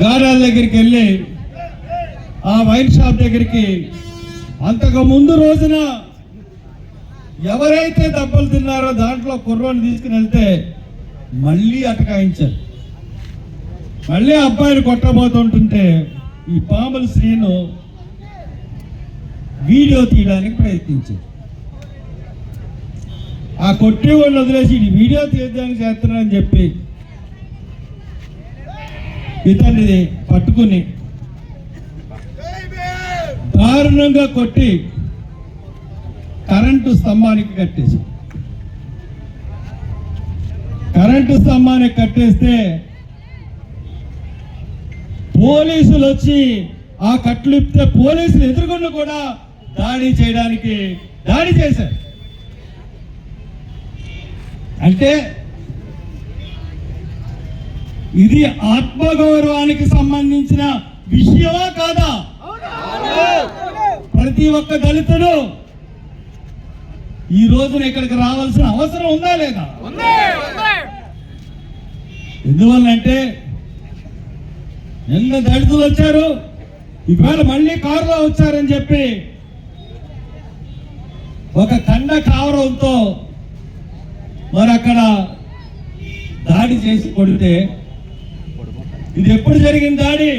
గారాల దగ్గరికి వెళ్ళి ఆ వైన్ షాప్ దగ్గరికి అంతకు ముందు రోజున ఎవరైతే దెబ్బలు తిన్నారో దాంట్లో కుర్రోని తీసుకుని వెళ్తే మళ్ళీ అటకాయించారు. మళ్ళీ అబ్బాయిని కొట్టబోతుంటుంటే ఈ పాముల శ్రీను వీడియో తీయడానికి ప్రయత్నించారు. ఆ కొట్టి వాళ్ళు వదిలేసి వీడియో తీయడానికి చేస్తున్నారని చెప్పి ఇతన్ని పట్టుకుని దారుణంగా కొట్టి కరెంటు స్తంభానికి కట్టేసి కరెంటు స్తంభానికి కట్టేస్తే పోలీసులు వచ్చి ఆ కట్లు ఇప్పితే పోలీసులు ఎదుర్కొన్న కూడా దాడి చేయడానికి దాడి చేశారు. అంటే ఇది ఆత్మగౌరవానికి సంబంధించిన విషయమా కాదా? ప్రతి ఒక్క దళితుడు ఈ రోజున ఇక్కడికి రావాల్సిన అవసరం ఉందా లేదా? ఎందువల్లంటే నిన్న దళితులు వచ్చారు? ఇవాళ మళ్ళీ కారులో వచ్చారని చెప్పి ఒక కండ కావరంతో మరి అక్కడ దాడి చేసి కొడితే ఇది ఎప్పుడు జరిగింది దాడి?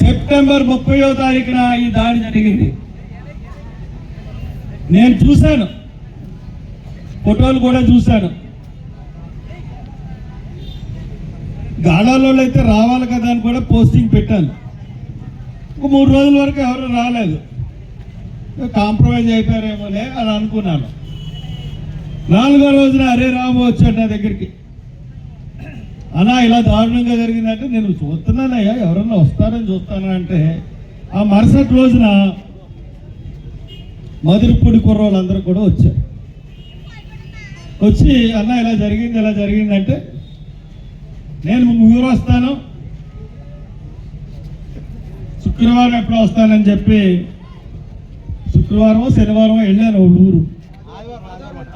సెప్టెంబర్ ముప్పయో తారీఖున ఈ దాడి జరిగింది. నేను చూశాను. ఫోటోలు కూడా చూశాను. గాడాలో అయితే రావాలి కదా అని కూడా పోస్టింగ్ పెట్టాను. ఒక మూడు రోజుల వరకు ఎవరు రాలేదు. కాంప్రమైజ్ అయిపోయారేమోలే అని అనుకున్నాను. నాలుగో రోజున అరే రాము వచ్చాడు నా దగ్గరికి. అన్నా ఇలా దారుణంగా జరిగిందంటే నేను చూస్తున్నానయ్యా ఎవరన్నా వస్తారని చూస్తానా అంటే ఆ మరుసటి రోజున మధురపూడి కుర్రోళ్ళందరూ కూడా వచ్చారు. వచ్చి అన్న ఇలా జరిగింది ఇలా జరిగిందంటే నేను ఊరు వస్తాను. శుక్రవారం ఎప్పుడు వస్తానని చెప్పి శుక్రవారం శనివారం వెళ్ళాను ఊరు.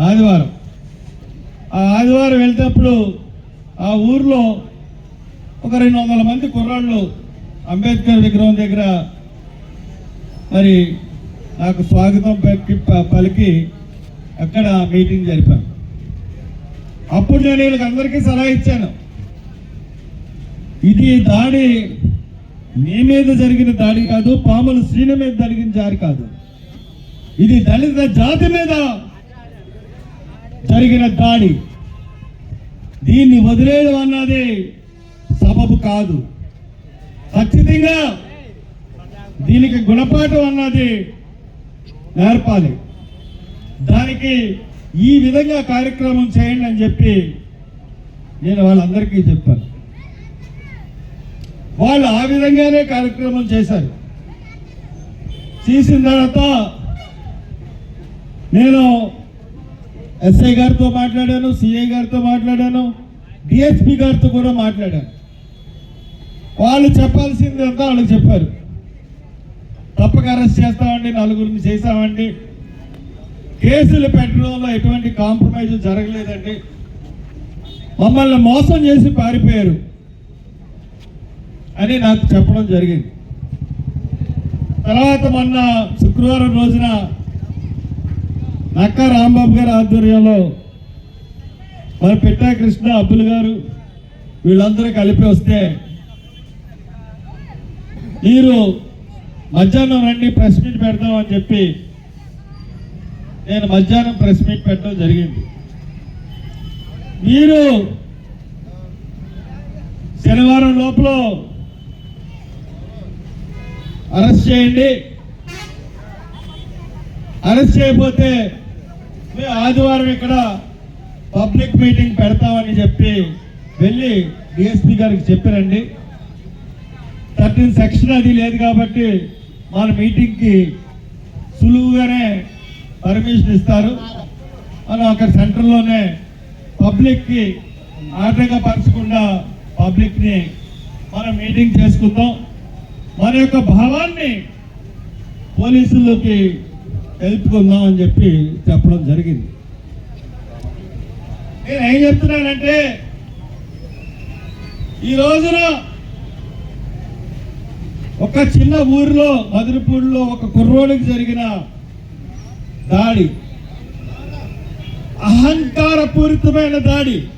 ఆదివారం. ఆ ఆదివారం వెళ్తేప్పుడు ఆ ఊర్లో ఒక రెండు వందల మంది కుర్రాళ్ళు అంబేద్కర్ విగ్రహం దగ్గర మరి నాకు స్వాగతం పలికి పలికి అక్కడ మీటింగ్ జరిపాను అప్పుడు నేను వీళ్ళకి అందరికీ సలహా ఇచ్చాను. ఇది దాడి నీ మీద జరిగిన దాడి కాదు పాములు శ్రీని మీద జరిగిన దాడి కాదు. ఇది దళిత జాతి మీద జరిగిన దాడి. దీన్ని వదిలేయడం అన్నది సబబు కాదు. ఖచ్చితంగా దీనికి గుణపాఠం అన్నది నేర్పాలి. దానికి ఈ విధంగా కార్యక్రమం చేయండి అని చెప్పి నేను వాళ్ళందరికీ చెప్పాను. వాళ్ళు ఆ విధంగానే కార్యక్రమం చేశారు. చేసిన తర్వాత నేను ఎస్ఐ గారితో మాట్లాడాను సిఐ గారితో మాట్లాడాను డిఎస్పి గారితో కూడా మాట్లాడాను. వాళ్ళు చెప్పాల్సిందంతా వాళ్ళకి చెప్పారు. తప్పక అరెస్ట్ చేస్తామండి నలుగురిని చేశామండి. కేసులు పెట్టడంలో ఎటువంటి కాంప్రమైజ్ జరగలేదండి. మమ్మల్ని మోసం చేసి పారిపోయారు అని నాకు చెప్పడం జరిగింది. తర్వాత మొన్న శుక్రవారం రోజున అక్క రాంబాబు గారి ఆధ్వర్యంలో మరి పెట్టా కృష్ణ అబ్బులు గారు వీళ్ళందరూ కలిపి వస్తే మీరు మధ్యాహ్నం రండి ప్రెస్ మీట్ పెడదాం అని చెప్పి నేను మధ్యాహ్నం ప్రెస్ మీట్ పెట్టడం జరిగింది. మీరు శనివారం లోపల అరెస్ట్ చేయండి. అరెస్ట్ చేయకపోతే ఆదివారం ఇక్కడ పబ్లిక్ మీటింగ్ పెడతామని చెప్పి వెళ్ళి డిఎస్పీ గారికి చెప్పారండి. థర్టీన్ సెక్షన్ అది లేదు కాబట్టి మన మీటింగ్కి సులువుగానే పర్మిషన్ ఇస్తారు. మనం అక్కడ సెంటర్లోనే పబ్లిక్కి ఆటంకపరచకుండా పబ్లిక్ని మనం మీటింగ్ చేసుకుందాం. మన యొక్క భావాన్ని పోలీసులకి తెలుపుకుందాం అని చెప్పి చెప్పడం జరిగింది. నేను ఏం చెప్తున్నానంటే ఈ రోజున ఒక చిన్న ఊరిలో మధురపూడిలో ఒక కుర్రోడికి జరిగిన దాడి. అహంకారపూరితమైన దాడి.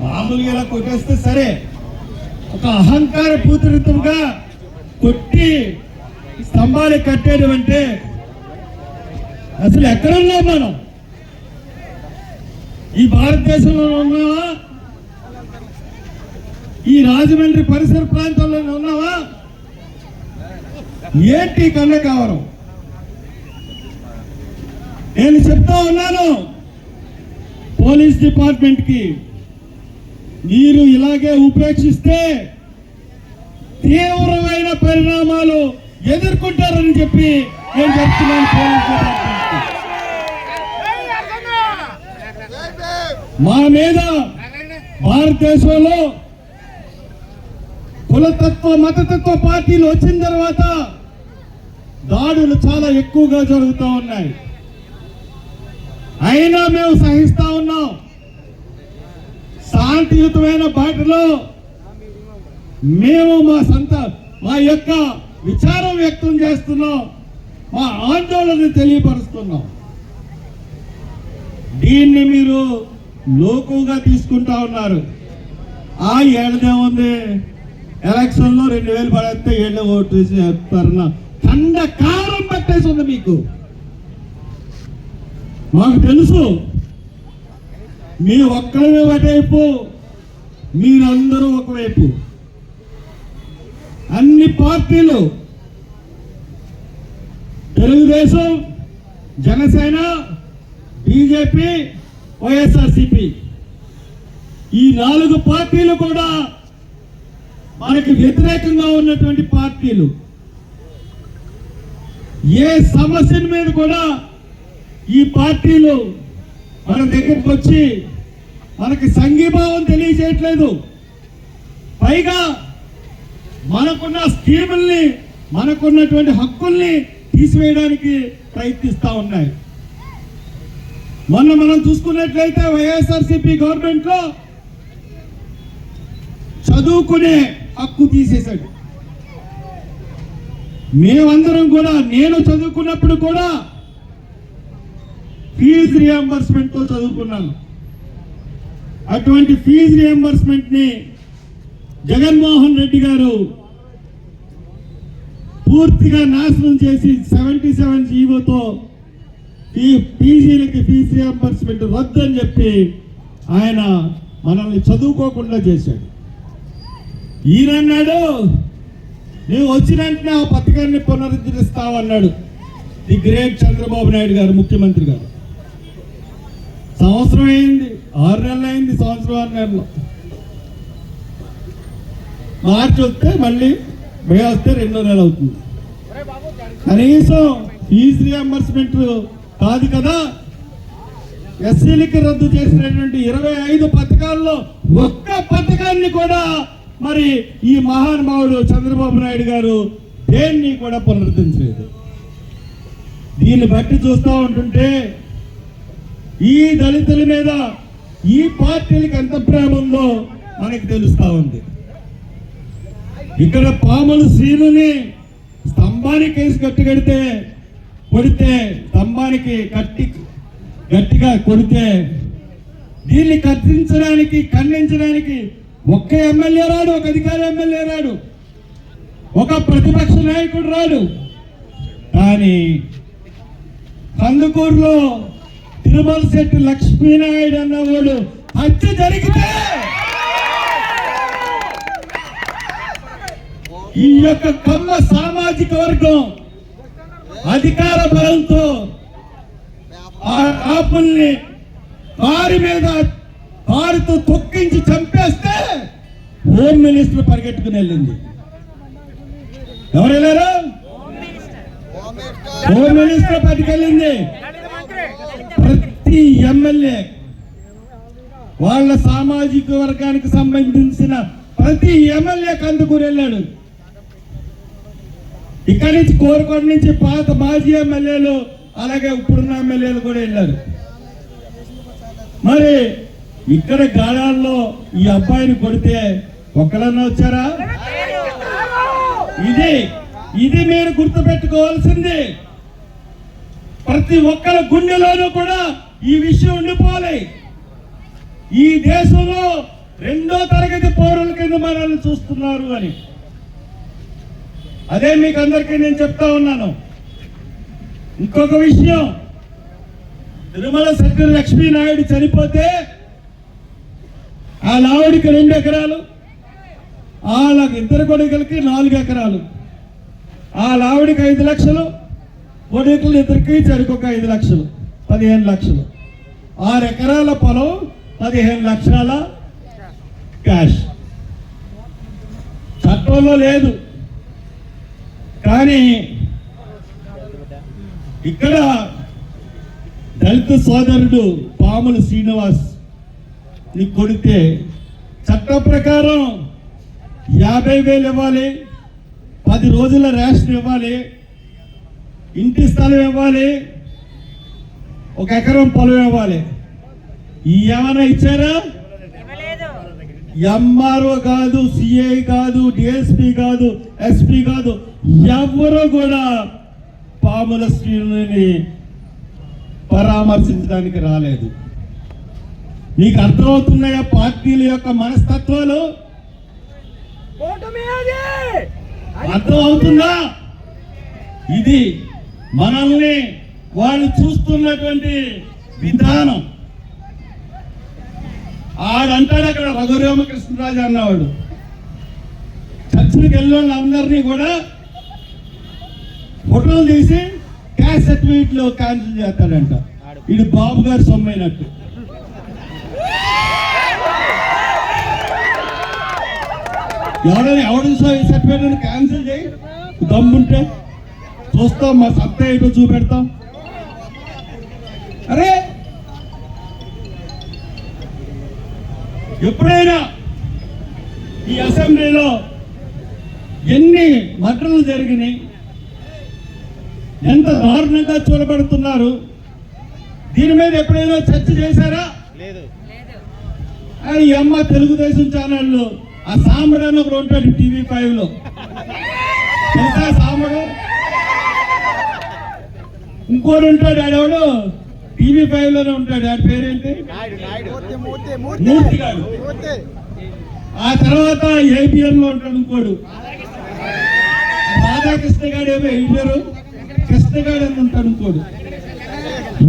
మామూలుగా ఇలా కొట్టేస్తే సరే. ఒక అహంకార పూరితంగా కొట్టి స్తంభాలు కట్టేయడం అంటే అసలు ఎక్కడున్నాం మనం? ఈ భారతదేశంలో ఉన్నావా? ఈ రాజమండ్రి పరిసర ప్రాంతంలో ఉన్నావా? ఏంటి కన్న కావరం నేను చెప్తా ఉన్నాను. పోలీస్ డిపార్ట్మెంట్కి మీరు ఇలాగే ఉపేక్షిస్తే తీవ్రమైన పరిణామాలు ఎదుర్కొంటారని చెప్పి నేను చెప్తున్నాను పోలీస్ డిపార్ట్మెంట్ మా మీద భారతదేశంలో కులతత్వ మతతత్వ పార్టీలు వచ్చిన తర్వాత దాడులు చాలా ఎక్కువగా జరుగుతూ ఉన్నాయి. అయినా మేము సహిస్తా ఉన్నాం. శాంతియుతమైన బాటలో మేము మా సంత మా యొక్క విచారం వ్యక్తం చేస్తున్నాం. మా ఆందోళన తెలియపరుస్తున్నాం. దీన్ని మీరు లోకుగా తీసుకుంటా ఉన్నారు. ఆ ఏడదేముంది ఎలక్షన్లో రెండు వేలు పడేస్తే ఏళ్ళు ఓటు వేసి చెప్తారన్న కండ కారం పట్టేసి ఉంది మీకు. మాకు తెలుసు. మీ ఒక్కరి ఒకవైపు మీరందరూ ఒకవైపు. అన్ని పార్టీలు తెలుగుదేశం జనసేన బీజేపీ వైఎస్ఆర్సిపి. ఈ నాలుగు పార్టీలు కూడా మనకి వ్యతిరేకంగా ఉన్నటువంటి పార్టీలు. ఏ సమస్యల మీద కూడా ఈ పార్టీలు మన దగ్గరికి వచ్చి మనకి సంఘీభావం తెలియజేయట్లేదు. పైగా మనకున్న స్కీముల్ని మనకున్నటువంటి హక్కుల్ని తీసివేయడానికి ప్రయత్నిస్తూ ఉన్నాయి. మొన్న మనం చూసుకున్నట్లయితే వైఎస్ఆర్సీపీ గవర్నమెంట్లో చదువుకునే హక్కు తీసేశాడు. మేమందరం కూడా నేను చదువుకున్నప్పుడు కూడా ఫీజు రియంబర్స్మెంట్తో చదువుకున్నాను. అటువంటి ఫీజు రియంబర్స్మెంట్ని జగన్మోహన్ రెడ్డి గారు పూర్తిగా నాశనం చేసి సెవెంటీ సెవెన్ జీవోతో ఈ పీజీలకి ఫీజు రియంబర్స్మెంట్ వద్దని చెప్పి ఆయన మనల్ని చదువుకోకుండా చేశాడు. ఈయనన్నాడు నేను వచ్చిన వెంటనే ఆ పథకాన్ని పునరుద్ధరిస్తావన్నాడు ది గ్రేట్ చంద్రబాబు నాయుడు గారు ముఖ్యమంత్రి గారు. సంవత్సరం అయింది ఆరు నెలలు అయింది సంవత్సరం ఆరు నెలలు. మార్చి వస్తే మళ్ళీ మే వస్తే రెండో నెల అవుతుంది. కనీసం ఫీజు రియంబర్స్మెంట్ కాదు కదా? ఎస్సీలకి రద్దు చేసినటువంటి ఇరవై ఐదు పథకాల్లో ఒక్క పథకాన్ని కూడా మరి ఈ మహానుభావుడు చంద్రబాబు నాయుడు గారు దేన్ని కూడా పునరుద్ధరించలేదు. దీన్ని బట్టి చూస్తూ ఉంటుంటే ఈ దళితుల మీద ఈ పార్టీలకు ఎంత ప్రేమ ఉందో మనకి తెలుస్తూ ఉంది. ఇక్కడ పాములు శ్రీనుని స్తంభానికి వేసి కట్టి కొడితే స్తంభానికి కట్టి గట్టిగా కొడితే దీన్ని కత్తిరించడానికి ఖండించడానికి ఒక్క ఎమ్మెల్యే రాడు ఒక అధికార ఎమ్మెల్యే రాడు ఒక ప్రతిపక్ష నాయకుడు రాడు. కానీ కందుకూరులో తిరుమల శెట్టి లక్ష్మీనాయుడు అన్నవాడు హత్య జరిగితే ఈ యొక్క కమ్మ సామాజిక వర్గం అధికార బలంతో ఆ కాపుల్ని కారు మీద కారుతో తొక్కించి చంపేస్తే హోమ్ మినిస్టర్ పరిగెట్టుకుని వెళ్ళింది. ఎవరు వెళ్ళారు? హోమ్ మినిస్టర్ పట్టుకెళ్ళింది ప్రతి ఎమ్మెల్యే వాళ్ళ సామాజిక వర్గానికి సంబంధించిన ప్రతి ఎమ్మెల్యే కందుకూరు వెళ్ళాడు. ఇక్కడి నుంచి కోరుకోట నుంచి పాత మాజీ ఎమ్మెల్యేలు అలాగే ఇప్పుడున్న ఎమ్మెల్యేలు కూడా వెళ్ళారు. మరి ఇక్కడ గాడాల్లో ఈ అబ్బాయిని కొడితే ఒక్కడన్నా వచ్చారా? ఇది ఇది మీరు గుర్తుపెట్టుకోవాల్సింది. ప్రతి ఒక్కరి గుండెలోనూ కూడా ఈ విషయం ఉండిపోవాలి. ఈ దేశంలో రెండో తరగతి పౌరుల కింద మనల్ని చూస్తున్నారు అని. అదే మీకు అందరికీ నేను చెప్తా ఉన్నాను. ఇంకొక విషయం. తిరుమల సత్య లక్ష్మీనాయుడు చనిపోతే ఆ లావుడికి రెండు ఎకరాలు వాళ్ళ ఇద్దరు కొడుకులకి నాలుగు ఎకరాలు. ఆ లావుడికి ఐదు లక్షలు కొడుకులు ఇద్దరికి చెరుకొక ఐదు లక్షలు పదిహేను లక్షలు. ఆరు ఎకరాల పొలం పదిహేను లక్షల క్యాష్. చట్టంలో లేదు. కానీ ఇక్కడ దళిత సోదరుడు పాముల శ్రీనివాస్ని కొడితే చట్ట ప్రకారం యాభై వేలు ఇవ్వాలి పది రోజుల రేషన్ ఇవ్వాలి ఇంటి స్థలం ఇవ్వాలి ఒక ఎకరం పొలం ఇవ్వాలి. ఈ ఏమైనా ఇచ్చారా? ఎంఆర్ఓ కాదు సిఐ కాదు డిఎస్పి కాదు ఎస్పి కాదు ఎవరు కూడా పాముల శ్రీని పరామర్శించడానికి రాలేదు. మీకు అర్థమవుతున్నాయా పార్టీల యొక్క మనస్తత్వాలు? అర్థమవుతుందా? ఇది మనల్ని వాళ్ళు చూస్తున్నటువంటి విధానం. ఆడంటాడు అక్కడ రఘురామకృష్ణరాజు అన్నవాడు. చర్చికి వెళ్ళిన అందరినీ కూడా ఫోటోలు తీసి క్యాష్ సర్టిఫికేట్లో క్యాన్సిల్ చేస్తాడంట. ఇది బాబు గారు సొమ్మైనట్టు. ఎవడని ఈ సర్టిఫికేట్ క్యాన్సిల్ చేయి. దమ్ముంటే చూస్తాం మా సత్తా ఏంటో చూపెడతాం. అరే! ఎప్పుడైనా ఈ అసెంబ్లీలో ఎన్ని మటలు జరిగినాయి? ఎంత దారుణంగా చూడబడుతున్నారు దీని మీద ఎప్పుడైనా చర్చ చేశారా? లేదు. ఆ, ఈ అమ్మ తెలుగుదేశం ఛానల్లో ఆ సాంబడు అని ఒకడు ఉంటాడు టీవీ ఫైవ్లో తెలుసా సాంబడు ఇంకోడు ఉంటాడు ఆడెవడు? టీవీ ఫైవ్లోనే ఉంటాడు. ఆడి పేరేంటి? మూర్తి గారు ఆ తర్వాత ఏబిఎన్లో ఉంటాడు ఇంకోడు. రాధాకృష్ణ గారు ఏమో ఎడిటరు కృష్ణ గారు అని ఇంకోడు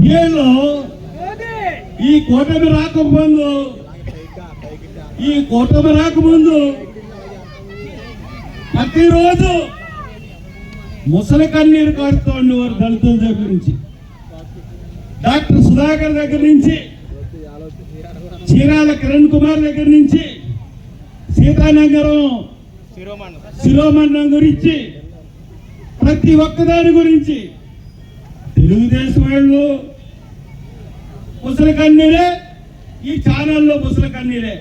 వీళ్ళు ఈ కూటమి రాకముందు ఈ కూటమి రాకముందు ప్రతిరోజు ముసలి కన్నీరు కారుతూ ఉండేవారు దళితుల దగ్గర నుంచి. డాక్టర్ సుధాకర్ దగ్గర నుంచి చీరాల కిరణ్ కుమార్ దగ్గర నుంచి సీతానగరం శిరోమణం. గురించి ప్రతి ఒక్కదాని గురించి తెలుగుదేశం వాళ్ళు ముసలి కన్నీరే ఈ ఛానల్లో ముసలి కన్నీరే.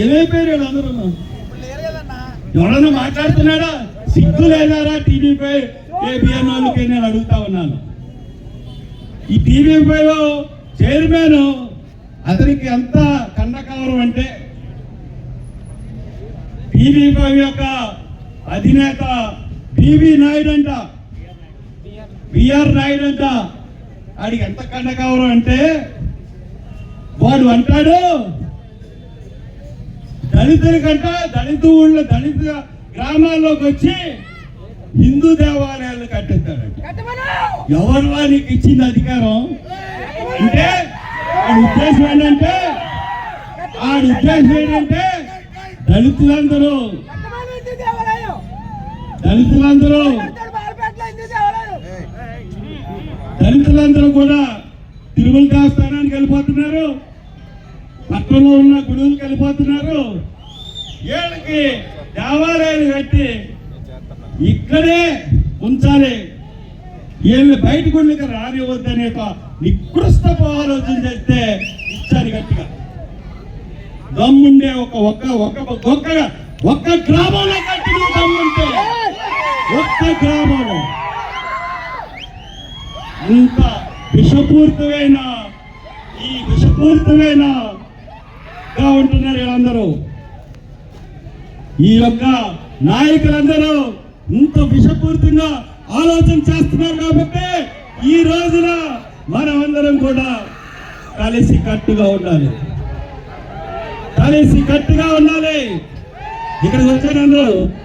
ఏమైపోయారు అందరూ? ఎవడన్నా మాట్లాడుతున్నాడా సిగ్గు లేదారా టీవీపై ఏబిఎన్ వాళ్ళకి నేను అడుగుతా ఉన్నాను. ఈ టీవీపై చైర్మన్ అతనికి ఎంత కన్నకవరం అంటే టీవీపై యొక్క అధినేత పివి నాయుడు అంట. బిఆర్ నాయుడు అంట. ఆడికి ఎంత కండకవరం అంటే వాడు అంటాడు దళితులకంట దళిత ఊళ్ళో దళిత గ్రామాల్లోకి వచ్చి హిందూ దేవాలయాలు కట్టిస్తాడంట. ఎవరు నీకు ఇచ్చింది అధికారం? అంటే ఆడి ఉద్దేశం ఏంటంటే ఆడి ఉద్దేశం ఏంటంటే దళితులందరూ దళితులందరూ దళితులందరూ కూడా తిరుమల దేవస్థానానికి వెళ్ళిపోతున్నారు. పట్టణంలో ఉన్న గుడులకు వెళ్ళిపోతున్నారు. వీళ్ళకి దేవాలయాలు కట్టి ఇక్కడే ఉంచాలి. వీళ్ళని బయట గుళ్ళకి రానివద్దనే ఒక నికృష్టపు ఆలోచన చేస్తే ఇచ్చారు గట్టిగా. దమ్ముండే ఒక ఒక్క ఒక ఒక్క ఒక్క గ్రామంలో కట్టిన దమ్ముంటే ఒక్క గ్రామము ఇంత విషపూరితమైన ఈ విషపూరితమైన గా ఉంటున్నారు వీళ్ళందరూ. ఈ యొక్క నాయకులందరూ ఇంత విషపూరితంగా ఆలోచన చేస్తున్నారు కాబట్టి ఈ రోజున మనమందరం కూడా కలిసి కట్టుగా ఉండాలి. కలిసి కట్టుగా ఉండాలి. ఇక్కడికి వచ్చారు అందరూ.